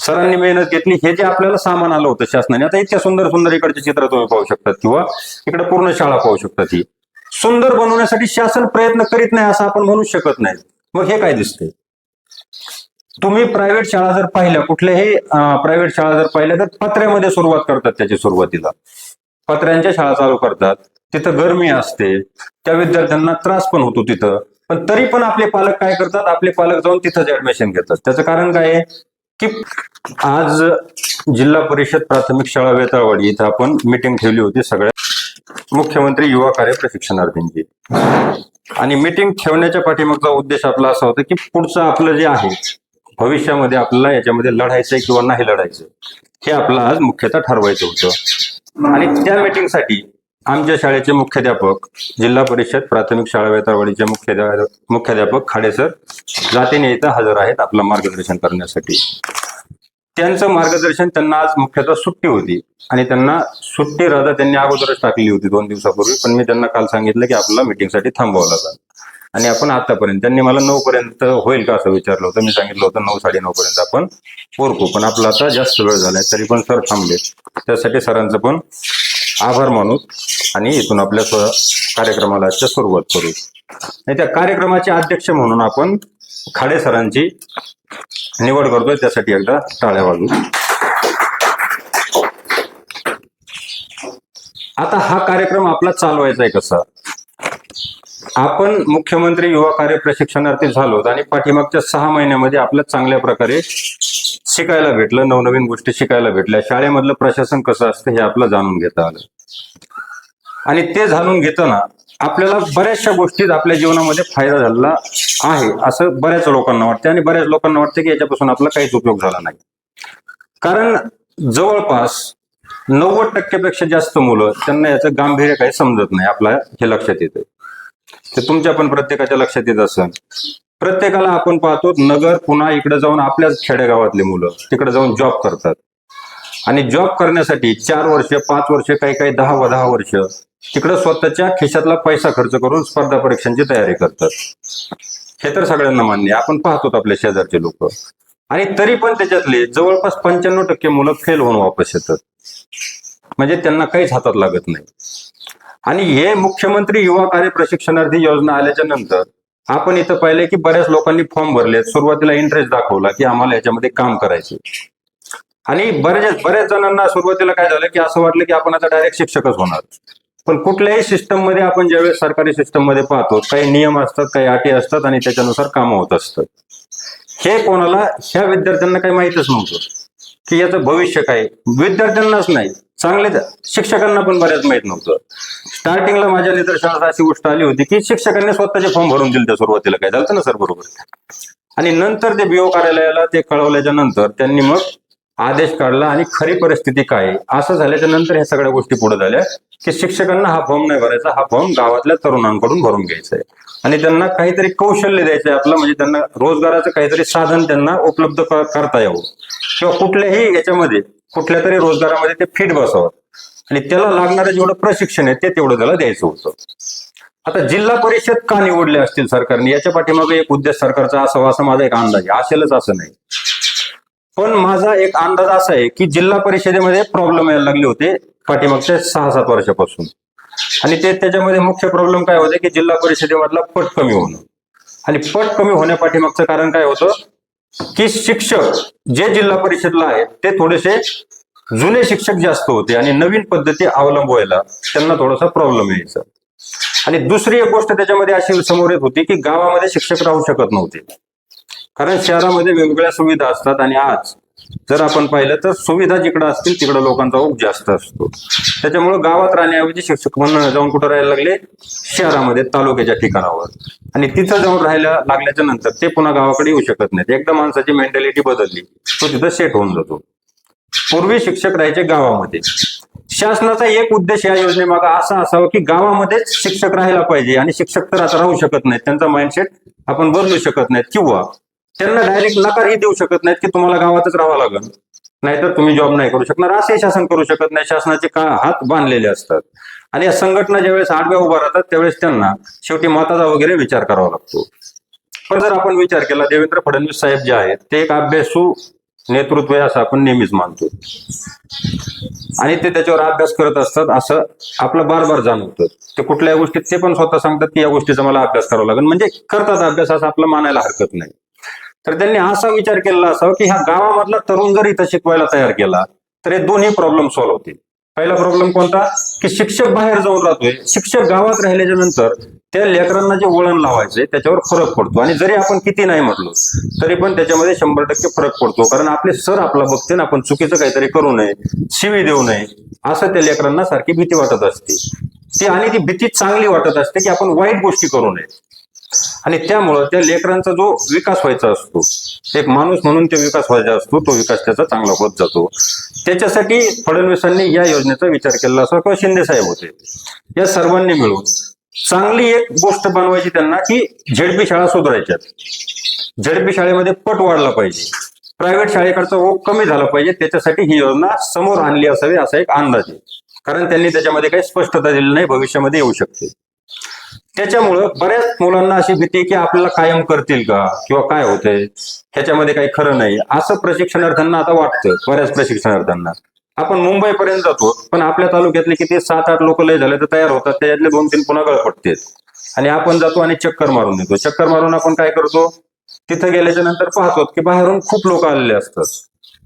सरांनी मेहनत घेतली. हे जे आपल्याला सामान आलं होतं शासनाने आता इतक्या सुंदर सुंदर इकडचे चित्र तुम्ही पाहू शकतात किंवा इकडे पूर्ण शाळा पाहू शकतात ही. सुंदर बनवण्यासाठी शासन प्रयत्न करीत नाही असं आपण म्हणू शकत नाही. मग हे काय दिसतंय? तुम्ही प्रायव्हेट शाळा जर पाहिल्या कुठल्याही प्रायव्हेट शाळा जर पाहिल्या तर पत्र्यामध्ये सुरुवात करतात त्याची सुरुवातीला. पत्र्यांच्या शाळा चालू करतात. तिथं गरमी असते. त्या विद्यार्थ्यांना त्रास पण होतो तिथं. पण तरी पण आपले पालक काय करतात? आपले पालक जाऊन तिथंच ऍडमिशन घेतात. त्याचं कारण काय आहे? की आज जिल्हा परिषद प्राथमिक शाळा वेताळवाडी इथं आपण मिटिंग ठेवली होती सगळ्या मुख्यमंत्री युवा कार्य प्रशिक्षणार्थींची. आणि मिटिंग ठेवण्याच्या पाठीमागचा उद्देश आपला असा होता की पुढचं आपलं जे आहे भविष्यामध्ये आपल्याला याच्यामध्ये लढायचंय किंवा नाही लढायचं हे आपलं आज मुख्यतः ठरवायचं होतं. आणि त्या मिटिंगसाठी आमच्या शाळेचे मुख्याध्यापक जिल्हा परिषद प्राथमिक शाळा वेताळवाडीचे मुख्याध्या मुख्याध्यापक खाडेसर जातीने इथं हजर आहेत आपलं मार्गदर्शन करण्यासाठी. त्यांचं मार्गदर्शन त्यांना आज मुख्यतः सुट्टी होती आणि त्यांना सुट्टी रजा त्यांनी अगोदरच टाकली होती दोन दिवसापूर्वी पण मी त्यांना काल सांगितलं की आपल्याला मिटिंगसाठी थांबवावं लागेल. आणि आपण आतापर्यंत त्यांनी मला नऊ पर्यंत होईल का असं विचारलं होतं मी सांगितलं होतं नऊ साडे नऊ पर्यंत आपण पोरकू पण आपला आता जास्त वेळ झालाय तरी पण सर थांबले त्यासाठी सरांचं पण आभार मानू आणि इथून आपल्या कार्यक्रमाला सुरुवात करू. आणि त्या कार्यक्रमाचे अध्यक्ष म्हणून आपण खाडे सरांची निवड करतोय त्यासाठी एकदा टाळ्या वाजू आता हा कार्यक्रम आपला चालवायचा आहे कसा? आपण मुख्यमंत्री युवा कार्य प्रशिक्षणार्थी झालो आणि पाठीमागच्या सहा महिन्यामध्ये आपल्या चांगल्या प्रकारे शिकायला भेटलं नवनवीन गोष्टी शिकायला भेटल्या. शाळेमधलं प्रशासन कसं असतं हे आपलं जाणून घेता आलं. आणि ते जाणून घेताना आपल्याला बऱ्याचशा गोष्टीत आपल्या जीवनामध्ये फायदा झालेला आहे असं बऱ्याच लोकांना वाटतं आणि बऱ्याच लोकांना वाटतं की याच्यापासून आपला काहीच उपयोग झाला नाही. कारण जवळपास नव्वद टक्क्यापेक्षा जास्त मुलं त्यांना याचं गांभीर्य काही समजत नाही आपल्या हे लक्षात येतं ते तुमच्या पण प्रत्येकाच्या लक्षात येत असेल. प्रत्येकाला आपण पाहतो नगर पुन्हा इकडे जाऊन आपल्याच खेडेगावातले मुलं तिकडे जाऊन जॉब करतात. आणि जॉब करण्यासाठी चार वर्ष पाच वर्ष काही काही दहा व दहा वर्ष तिकडे स्वतःच्या खिशातला पैसा खर्च करून स्पर्धा परीक्षांची तयारी करतात. हे तर सगळ्यांना मान्य आहे. आपण पाहतो आपल्या शेजारचे लोक. आणि तरी पण त्याच्यातले जवळपास पंच्याण्णव टक्के मुलं फेल होऊन वापस येतात. म्हणजे त्यांना काहीच हातात लागत नाही. आणि हे मुख्यमंत्री युवा कार्य प्रशिक्षणार्थी योजना आल्याच्यानंतर आपण इथं पाहिले की बऱ्याच लोकांनी फॉर्म भरले सुरुवातीला इंटरेस्ट दाखवला की आम्हाला याच्यामध्ये काम करायचे आणि बऱ्याच बऱ्याच जणांना सुरुवातीला काय झालं की असं वाटलं की आपण आता डायरेक्ट शिक्षकच होणार. पण कुठल्याही सिस्टममध्ये आपण ज्यावेळेस सरकारी सिस्टममध्ये पाहतो काही नियम असतात काही अटी असतात आणि त्याच्यानुसार कामं होत असतात. हे कोणाला ह्या विद्यार्थ्यांना काही माहितच नव्हतं. की याचं भविष्य काय? विद्यार्थ्यांनाच नाही. चांगलेच शिक्षकांना पण बऱ्याच माहीत नव्हतं. स्टार्टिंगला माझ्या निदर्शनास अशी गोष्ट आली होती की शिक्षकांनी स्वतःचे फॉर्म भरून दिले त्या सुरुवातीला. काय झालं ना सर बरोबर? आणि नंतर ते बीओ कार्यालयाला ते कळवल्याच्या नंतर त्यांनी मग आदेश काढला आणि खरी परिस्थिती काय आहे? असं झाल्याच्यानंतर ह्या सगळ्या गोष्टी पुढे झाल्या की शिक्षकांना हा फॉर्म नाही भरायचा हा फॉर्म गावातल्या तरुणांकडून भरून घ्यायचा आहे. आणि त्यांना काहीतरी कौशल्य द्यायचंय आपलं म्हणजे त्यांना रोजगाराचं काहीतरी साधन त्यांना उपलब्ध करता यावं. किंवा कुठल्याही याच्यामध्ये कुठल्या तरी रोजगारामध्ये ते फिट बसावं आणि त्याला लागणारं जेवढं प्रशिक्षण आहे ते तेवढं त्याला द्यायचं होतं. आता जिल्हा परिषद का निवडले असतील सरकारने? याच्या पाठीमागे एक उद्देश सरकारचा असावा असा माझा एक अंदाज आहे. असेलच असं नाही. पण माझा एक अंदाज असा आहे की जिल्हा परिषदेमध्ये प्रॉब्लेम यायला लागले होते पाठीमागच्या सहा सात वर्षापासून. आणि ते त्याच्यामध्ये मुख्य प्रॉब्लेम काय होते की जिल्हा परिषदेमधला पट कमी होणं. आणि पट कमी होण्यापाठीमागचं कारण काय होतं? की शिक्षक जे जिल्हा परिषदला आहेत ते थोडेसे जुने शिक्षक जास्त होते आणि नवीन पद्धती अवलंबवायला त्यांना थोडासा प्रॉब्लेम यायचा. आणि दुसरी एक गोष्ट त्याच्यामध्ये अशी समोर येत होती की गावामध्ये शिक्षक राहू शकत नव्हते. कारण शहरामध्ये वेगवेगळ्या सुविधा असतात आणि आज जर आपण पाहिलं तर सुविधा जिकडं असतील तिकडं लोकांचा ओघ जास्त असतो. त्याच्यामुळे गावात राहण्याऐवजी शिक्षक म्हणून जाऊन कुठं राहायला लागले? शहरामध्ये तालुक्याच्या ठिकाणावर. आणि तिथं जाऊन राहायला लागल्याच्या नंतर ते पुन्हा गावाकडे येऊ शकत नाहीत. एकदा माणसाची मेंटॅलिटी बदलली तो तिथं सेट होऊन जातो. पूर्वी शिक्षक राहायचे गावामध्ये. शासनाचा एक उद्देश या योजनेमागा असा असावा की गावामध्येच शिक्षक राहायला पाहिजे. आणि शिक्षक तर आता राहू शकत नाहीत. त्यांचा माइंडसेट आपण बदलू शकत नाहीत. किंवा त्यांना डायरेक्ट नकारही देऊ शकत नाहीत की तुम्हाला गावातच राहावं लागेल. नाहीतर तुम्ही जॉब नाही करू शकणार. असे शासन करू शकत नाही. शासनाचे का हात बांधलेले असतात. आणि या संघटना ज्यावेळेस आडव्या उभा राहतात त्यावेळेस त्यांना शेवटी मताचा वगैरे विचार करावा लागतो. पण जर आपण विचार केला देवेंद्र फडणवीस साहेब जे आहेत ते एक अभ्यासू नेतृत्व आहे असं आपण नेहमीच मानतो. आणि ते त्याच्यावर अभ्यास करत असतात असं आपलं बार बार जाणवतं. ते कुठल्या गोष्टीत ते पण स्वतः सांगतात की या गोष्टीचा मला अभ्यास करावा लागेल. म्हणजे करतात अभ्यास असं आपलं मानायला हरकत नाही. तर त्यांनी असा विचार केलेला असावा की ह्या गावामधला तरुण जर इथं शिकवायला तयार केला तर हे दोन्ही प्रॉब्लेम सॉल्व्ह होतील. पहिला प्रॉब्लेम कोणता? की शिक्षक बाहेर जाऊन राहतोय. शिक्षक गावात राहिल्याच्या नंतर त्या लेकरांना जे वळण लावायचे त्याच्यावर फरक पडतो. आणि जरी आपण किती नाही म्हटलो तरी पण त्याच्यामध्ये शंभर टक्के फरक पडतो. कारण आपले सर आपला बघते ना आपण चुकीचं काहीतरी करू नये शिवी देऊ नये असं त्या लेकरांना सारखी भीती वाटत असते. ती आणि ती भीती चांगली वाटत असते की आपण वाईट गोष्टी करू नये. आणि त्यामुळं त्या लेकरांचा जो विकास व्हायचा असतो एक माणूस म्हणून ते विकास व्हायचा असतो तो विकास त्याचा चांगला होत जातो. त्याच्यासाठी फडणवीसांनी या योजनेचा विचार केला असतो किंवा शिंदे साहेब होते. या सर्वांनी मिळून चांगली एक गोष्ट बनवायची त्यांना की झेडपी शाळा सुधारायच्यात. झेडपी शाळेमध्ये पट वाढला पाहिजे. प्रायव्हेट शाळेकडचा ओघ कमी झाला पाहिजे त्याच्यासाठी ही योजना समोर आणली असावी असा एक अंदाज आहे. कारण त्यांनी त्याच्यामध्ये काही स्पष्टता दिली नाही भविष्यामध्ये येऊ शकते. त्याच्यामुळं बऱ्याच मुलांना अशी भीती की आपल्याला कायम करतील का? किंवा काय होतंय? ह्याच्यामध्ये काही खरं नाही. असं प्रशिक्षणार्थ्यांना आता वाटतं बऱ्याच प्रशिक्षणार्थ्यांना. आपण मुंबईपर्यंत जातो पण आपल्या तालुक्यातले किती सात आठ लोक लय झाले तर तयार होतात त्याच्यातले दोन तीन पुन्हा गळपटते आणि आपण जातो आणि चक्कर मारून देतो. चक्कर मारून आपण काय करतो? तिथं गेल्याच्यानंतर पाहतो की बाहेरून खूप लोक आलेले असतात.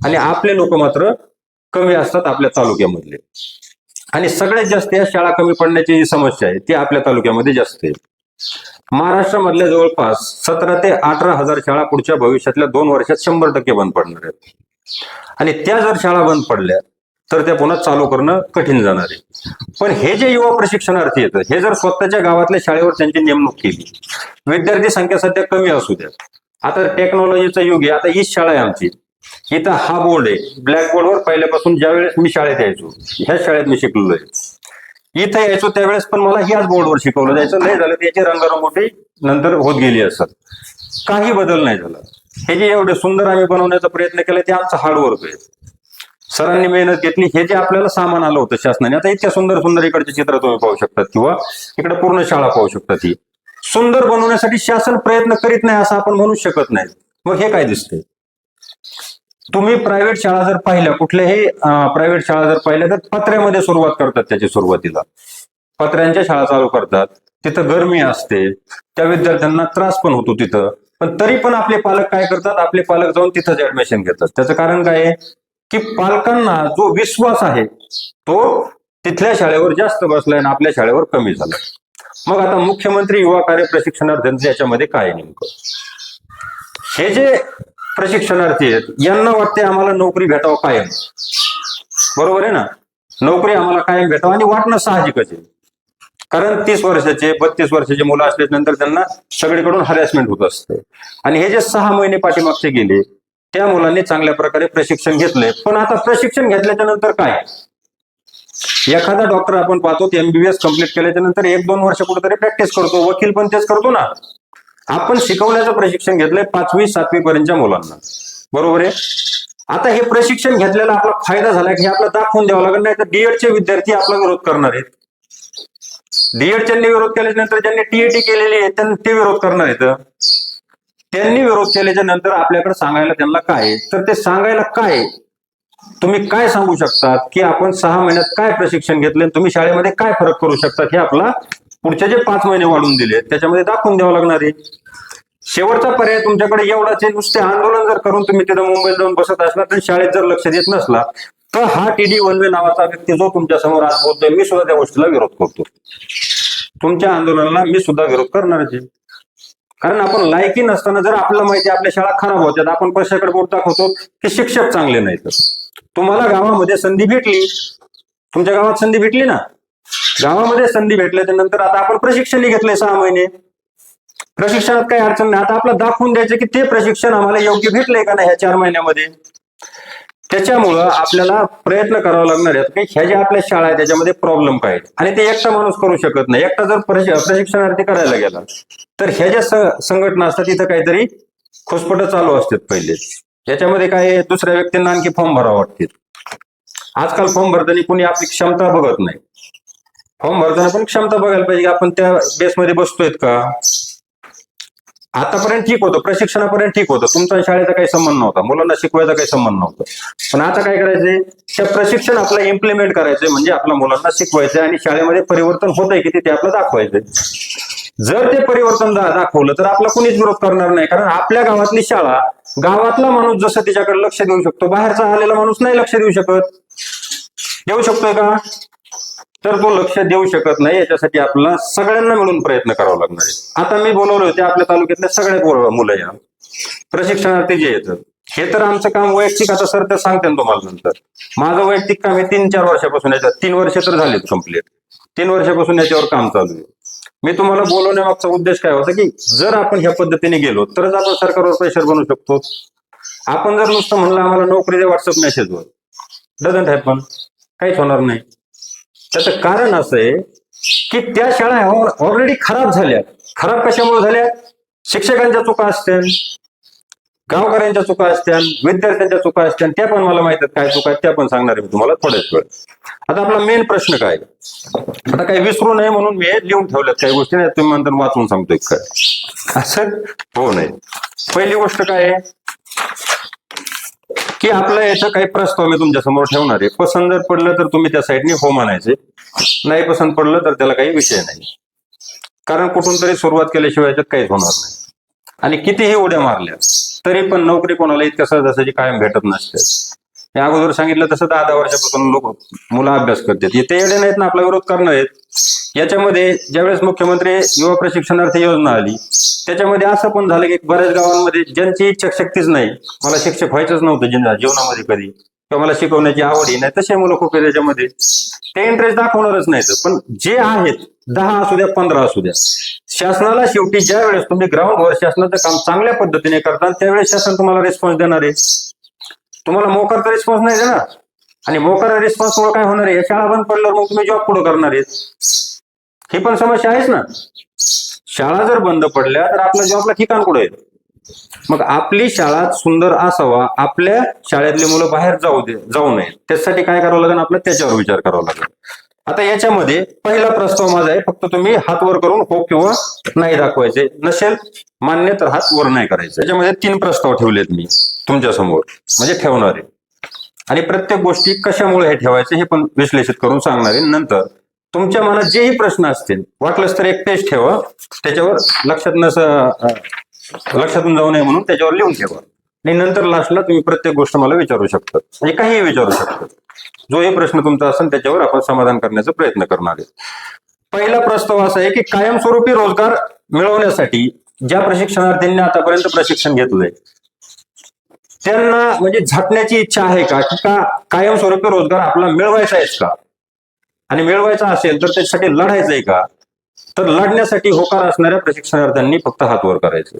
आणि आपले लोक मात्र कमी असतात आपल्या तालुक्यामधले. आणि सगळ्यात जास्त या शाळा कमी पडण्याची जी समस्या आहे ती आपल्या तालुक्यामध्ये जास्त आहे. महाराष्ट्रामधल्या जवळपास सतरा ते अठरा हजार शाळा पुढच्या भविष्यातल्या दोन वर्षात शंभर टक्के बंद पडणार आहेत. आणि त्या जर शाळा बंद पडल्या तर त्या पुन्हा चालू करणं कठीण जाणार आहे. पण हे जे युवा प्रशिक्षणार्थी येतात हे जर स्वतःच्या गावातल्या शाळेवर त्यांची नेमणूक केली विद्यार्थी संख्या सध्या कमी असू द्या. आता टेक्नॉलॉजीचा युग आहे आता हीच शाळा आहे आमची. इथं हा बोर्ड आहे. ब्लॅक बोर्डवर पहिल्यापासून ज्या वेळेस मी शाळेत यायचो ह्या शाळेत मी शिकलेलो आहे. इथं यायचो त्यावेळेस पण मला ह्याच बोर्डवर शिकवलं जायचं. नाही झालं त्याची रंगरंगोटी नंतर होत गेली असत काही बदल नाही झाला. हे जे एवढे सुंदर आम्ही बनवण्याचा प्रयत्न केला ते आमचं हार्डवर्क आहे. सरांनी मेहनत घेतली. हे जे आपल्याला सामान आलं होतं शासनाने आता इतक्या सुंदर सुंदर इकडचे चित्र तुम्ही पाहू शकतात किंवा इकडे पूर्ण शाळा पाहू शकतात ही. सुंदर बनवण्यासाठी शासन प्रयत्न करीत नाही असं आपण म्हणू शकत नाही. मग हे काय दिसतंय? तुम्ही प्रायव्हेट शाळा जर पाहिल्या कुठल्याही प्रायव्हेट शाळा जर पाहिल्या तर पत्र्यामध्ये सुरुवात करतात त्याची सुरुवातीला. पत्र्यांच्या शाळा चालू करतात. तिथं गरमी असते. त्या विद्यार्थ्यांना त्रास पण होतो तिथं. पण तरी पण आपले पालक काय करतात? आपले पालक जाऊन तिथंच ऍडमिशन घेतात. त्याचं कारण काय आहे? की पालकांना जो विश्वास आहे तो तिथल्या शाळेवर जास्त बसलाय आणि आपल्या शाळेवर कमी झाला मग आता मुख्यमंत्री युवा कार्य प्रशिक्षणार्थ्यांचं याच्यामध्ये काय नेमकं? हे जे प्रशिक्षणार्थी आहेत. यांना वाटते आम्हाला नोकरी भेटावं कायम. बरोबर आहे ना? नोकरी आम्हाला कायम भेटावं आणि वाटणं साहजिकच आहे. कारण तीस वर्षाचे बत्तीस वर्षाचे मुलं असल्याच्या नंतर त्यांना सगळीकडून हरॅसमेंट होत असते. आणि हे जे सहा महिने पाठीमागचे गेले त्या मुलांनी चांगल्या प्रकारे प्रशिक्षण घेतलंय. पण आता प्रशिक्षण घेतल्याच्या नंतर काय? एखादा डॉक्टर आपण पाहतो एमबीबीएस कंप्लीट केल्याच्यानंतर एक दोन वर्ष कुठेतरी प्रॅक्टिस करतो वकील पण तेच करतो ना. आपण शिकवण्याचं प्रशिक्षण घेतलंय पाचवी सातवी पर्यंतच्या मुलांना. बरोबर आहे? आता हे प्रशिक्षण घेतलेला आपला फायदा झाला की आपला दाखवून द्यावं लागेल नाही तर डीएडचे विद्यार्थी आपला विरोध करणार आहेत. डीएडच्यांनी विरोध केल्याच्यानंतर ज्यांनी टीएटी केलेली आहे त्यांना ते विरोध करणार आहेत. त्यांनी विरोध केल्याच्यानंतर आपल्याकडे सांगायला त्यांना काय आहे? तर ते सांगायला काय आहे? तुम्ही काय सांगू शकतात की आपण सहा महिन्यात काय प्रशिक्षण घेतले तुम्ही शाळेमध्ये काय फरक करू शकतात हे आपला पुढचे जे पाच महिने वाढून दिले त्याच्यामध्ये दाखवून द्यावं लागणार आहे. शेवटचा पर्याय तुमच्याकडे एवढाच आहे. नुसते आंदोलन जर करून तुम्ही तिथं मुंबईत जाऊन बसत असला तर शाळेत जर लक्ष देत नसला तर हा टीडी वनवे नावाचा व्यक्ती जो तुमच्यासमोर आज बोलतोय मी सुद्धा त्या गोष्टीला विरोध करतो. तुमच्या आंदोलनाला मी सुद्धा विरोध करणारच आहे. कारण आपण लायकी नसताना जर आपल्याला माहिती आपल्या शाळा खराब होत्यात आपण पैशाकडे बोट दाखवतो की शिक्षक चांगले नाहीत. तुम्हाला गावामध्ये संधी भेटली. तुमच्या गावात संधी भेटली ना? गावामध्ये संधी भेटल्याच्या नंतर आता आपण प्रशिक्षणही घेतलंय सहा महिने. प्रशिक्षणात काही अडचण नाही. आता आपलं दाखवून द्यायचं की ते प्रशिक्षण आम्हाला योग्य भेटलंय का नाही ह्या चार महिन्यामध्ये. त्याच्यामुळं आपल्याला प्रयत्न करावा लागणार आहे की ह्या ज्या आपल्या शाळा आहेत त्याच्यामध्ये प्रॉब्लेम काय आणि ते एकटा माणूस करू शकत नाही. एकटा जर प्रशिक्षणार्थी करायला गेला तर ह्या ज्या संघटना असतात तिथं काहीतरी खुसपट चालू असतात पहिले. याच्यामध्ये काय आहे, दुसऱ्या व्यक्तींना आणखी फॉर्म भरावा वाटते. आजकाल फॉर्म भरताना कुणी आपली क्षमता बघत नाही. फॉर्म भरताना पण क्षमता बघायला पाहिजे की आपण त्या बेसमध्ये बसतोय का? आतापर्यंत ठीक होतं. प्रशिक्षणापर्यंत ठीक होतं. तुमचा शाळेचा काही संबंध नव्हता. मुलांना शिकवायचा काही संबंध नव्हता. पण आता काय करायचंय? त्या प्रशिक्षण आपलं इम्प्लिमेंट करायचंय. म्हणजे आपल्या मुलांना शिकवायचंय आणि शाळेमध्ये परिवर्तन होतंय किती ते आपलं दाखवायचंय. जर ते परिवर्तन दाखवलं तर आपला कुणीच विरोध करणार नाही. कारण आपल्या गावातली शाळा गावातला माणूस जसं तिच्याकडे लक्ष देऊ शकतो बाहेरचा आलेला माणूस नाही लक्ष देऊ शकत. देऊ शकतोय का? तर तो लक्ष देऊ शकत नाही. याच्यासाठी आपल्याला सगळ्यांना मिळून प्रयत्न करावा लागणार आहे. आता मी बोलवले होते आपल्या तालुक्यातल्या सगळ्या मुलं या. प्रशिक्षणार्थी जे येतात हे तर आमचं काम वैयक्तिक. आता सर ते सांगते ना तुम्हाला नंतर. माझं वैयक्तिक काम हे तीन चार वर्षापासून याच्यात तीन वर्ष तर झालेत कंप्लीट तीन वर्षापासून याच्यावर काम चालू आहे. मी तुम्हाला बोलवण्यामागचा उद्देश काय होता की जर आपण ह्या पद्धतीने गेलो तरच आपण सरकारवर प्रेशर बनवू शकतो. आपण जर नुसतं म्हणलं आम्हाला नोकरी द्या व्हॉट्सअप मेसेजवर डझंट हॅपन काहीच होणार नाही. त्याचं कारण असं आहे की त्या शाळा ऑलरेडी खराब झाल्या. खराब कशामुळे झाल्या? शिक्षकांच्या चुका असत्या गावकऱ्यांच्या चुका असत्या विद्यार्थ्यांच्या चुका असत्या त्या पण मला माहीत आहेत काय चुका आहेत त्या पण सांगणार आहे मी तुम्हाला थोड्याच वेळ. आता आपला मेन प्रश्न काय? आता काही विसरू नये म्हणून मी हे लिहून ठेवल्यात काही गोष्टी नाही तुम्ही नंतर वाचून सांगतोय काय असं? हो नाही. पहिली गोष्ट काय आहे? की आपला याचा काही प्रस्ताव मी तुमच्यासमोर ठेवणार आहे. पसंत जर पडलं तर तुम्ही त्या साईडने हो म्हणायचे. नाही पसंत पडलं तर त्याला काही विषय नाही. कारण कुठून तरी सुरुवात केल्याशिवाय याच्यात काहीच होणार नाही. आणि कितीही उड्या मारल्या तरी पण नोकरी कोणाला इतक्या सहजासहजी कायम भेटत नसते. मी अगोदर सांगितलं तसं दहा दहा वर्षापासून लोक मुलं अभ्यास करतात. ते एवढे नाहीत ना आपला विरोध करणार आहेत. याच्यामध्ये ज्यावेळेस मुख्यमंत्री युवा प्रशिक्षणार्थी योजना आली त्याच्यामध्ये असं पण झालं की बऱ्याच गावांमध्ये ज्यांची इच्छा शक्तीच नाही मला शिक्षक व्हायचंच नव्हतं जीवनामध्ये कधी किंवा मला शिकवण्याची आवड नाही तसे मुलं खूप त्याच्यामध्ये ते इंटरेस्ट दाखवणारच नाहीत. पण जे आहेत दहा असू द्या पंधरा असू द्या शासनाला शेवटी ज्या वेळेस तुम्ही ग्राउंडवर शासनाचं काम चांगल्या पद्धतीने करता त्यावेळेस शासन तुम्हाला रिस्पॉन्स देणार आहे. तुम्हाला मोकारचा रिस्पॉन्स नाही देणार? आणि मोकार रिस्पॉन्स मुळे काय होणार आहे? शाळा बंद पडल्यावर मग तुम्ही जॉब पुढे करणार आहेत? ही पण समस्या आहेच ना. शाळा जर बंद पडल्या तर आपल्या जॉबला ठिकाण कुठे येत मग आपली शाळा सुंदर असावा आपल्या शाळेतली मुलं बाहेर जाऊ दे जाऊ नये. त्यासाठी काय करावं लागेल? आपल्याला त्याच्यावर विचार करावा लागेल. आता याच्यामध्ये पहिला प्रस्ताव माझा आहे फक्त तुम्ही हात वर करून हो किंवा नाही दाखवायचे. नसेल मान्य तर हात वर नाही करायचे. याच्यामध्ये तीन प्रस्ताव ठेवलेत मी तुमच्यासमोर. म्हणजे ठेवणारे. आणि प्रत्येक गोष्टी कशामुळे हे ठेवायचे हे पण विश्लेषित करून सांगणारे. नंतर तुमच्या मनात जेही प्रश्न असतील वाटलंच तर एक टेस्ट ठेवा. त्याच्यावर लक्षात नस लक्षातून जाऊ नये म्हणून त्याच्यावर लिहून ठेवा. आणि नंतर लास्टला तुम्ही प्रत्येक गोष्ट मला विचारू शकता. म्हणजे काहीही विचारू शकता. जो हे प्रश्न तुमचा असेल त्याच्यावर आपण समाधान करण्याचा प्रयत्न करणार आहे पहिला प्रस्ताव असा आहे की कायमस्वरूपी रोजगार मिळवण्यासाठी ज्या प्रशिक्षणार्थींनी आतापर्यंत प्रशिक्षण घेतलंय त्यांना म्हणजे झटण्याची इच्छा आहे का? की का कायमस्वरूपी रोजगार आपला मिळवायचा आहेच का? आणि मिळवायचा असेल तर त्याच्यासाठी लढायचं आहे का? तर लढण्यासाठी होकार असणाऱ्या प्रशिक्षणार्थ्यांनी फक्त हात वर करायचे.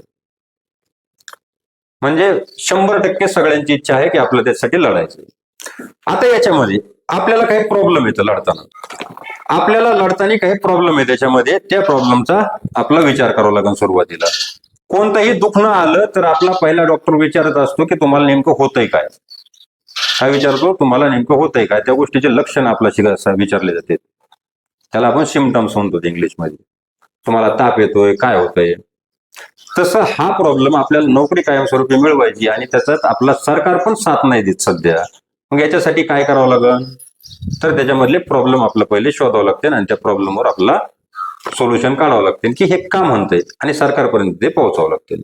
म्हणजे शंभर टक्के सगळ्यांची इच्छा आहे की आपलं त्याच्यासाठी लढायचं आता याच्यामध्ये आपल्याला काही प्रॉब्लेम येतो लढताना. आपल्याला लढताना काही प्रॉब्लेम आहे त्याच्यामध्ये त्या प्रॉब्लेमचा आपला विचार करावा लागेल सुरुवातीला. कोणतंही दुखणं आलं तर आपला पहिला डॉक्टर विचारत असतो की तुम्हाला नेमकं होतंय काय? हा विचारतो तुम्हाला नेमकं होतंय काय? त्या गोष्टीचे लक्षण आपल्या विचारले जाते. त्याला आपण सिमटम्स म्हणतो इंग्लिशमध्ये. तुम्हाला ताप येतोय काय होतंय? तसं हा प्रॉब्लेम आपल्याला नोकरी कायमस्वरूपी मिळवायची आणि त्याच्यात आपला सरकार पण साथ नाही देत सध्या. मग याच्यासाठी काय करावं लागेल तर त्याच्यामधले प्रॉब्लेम आपलं पहिले शोधावं लागते आणि त्या प्रॉब्लेमवर आपला सोल्युशन काढावं लागते की हे का म्हणतंय आणि सरकारपर्यंत ते पोहोचावं लागते